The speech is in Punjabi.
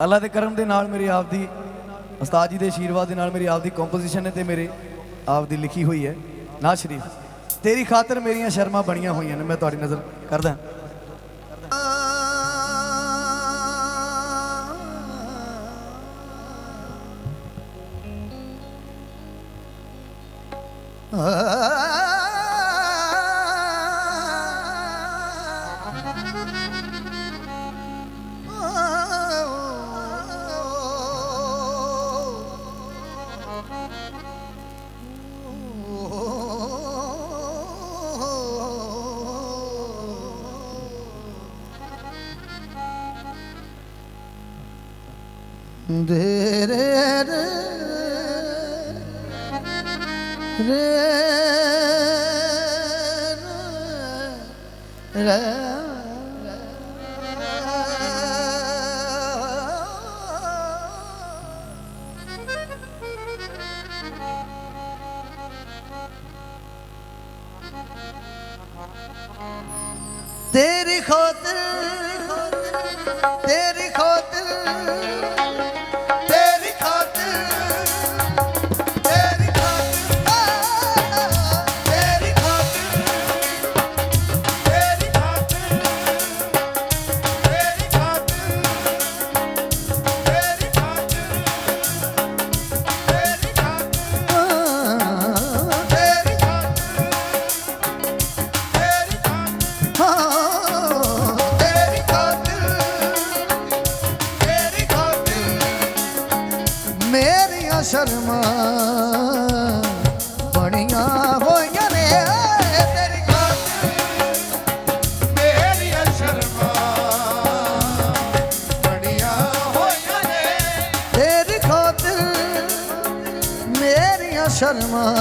ਅੱਲਾ ਦੇ ਕਰਮ ਦੇ ਨਾਲ ਮੇਰੀ ਆਪ ਦੀ ਉਸਤਾਦ ਜੀ ਦੇ ਆਸ਼ੀਰਵਾਦ ਦੇ ਨਾਲ ਮੇਰੀ ਆਪ ਦੀ ਕੰਪੋਜੀਸ਼ਨ ਹੈ ਤੇ ਮੇਰੇ ਆਪ ਦੀ ਲਿਖੀ ਹੋਈ ਹੈ, ਨਾ ਸ਼ਰੀਫ। ਤੇਰੀ ਖਾਤਰ ਮੇਰੀਆਂ ਸ਼ਰਮਾਂ ਬਣੀਆਂ ਹੋਈਆਂ ਨੇ, ਮੈਂ ਤੁਹਾਡੀ ਨਜ਼ਰ ਕਰਦਾ ਦੇ ਰੇ ਰੇ ਰੇ ਰੇ ਤੇਰੀ ਖਾਤਰ ਮੇਰੀਆਂ ਸ਼ਰਮਾਂ ਬਣੀਆਂ ਹੋਈਆਂ ਨੇ ਤੇਰੀ ਖਾਤਰ। ਮੇਰੀਆਂ ਸ਼ਰਮਾਂ ਬਣੀਆਂ ਹੋਈਆਂ ਨੇ। ਤੇਰੀ ਖਾਤਰ ਮੇਰੀਆਂ ਸ਼ਰਮਾਂ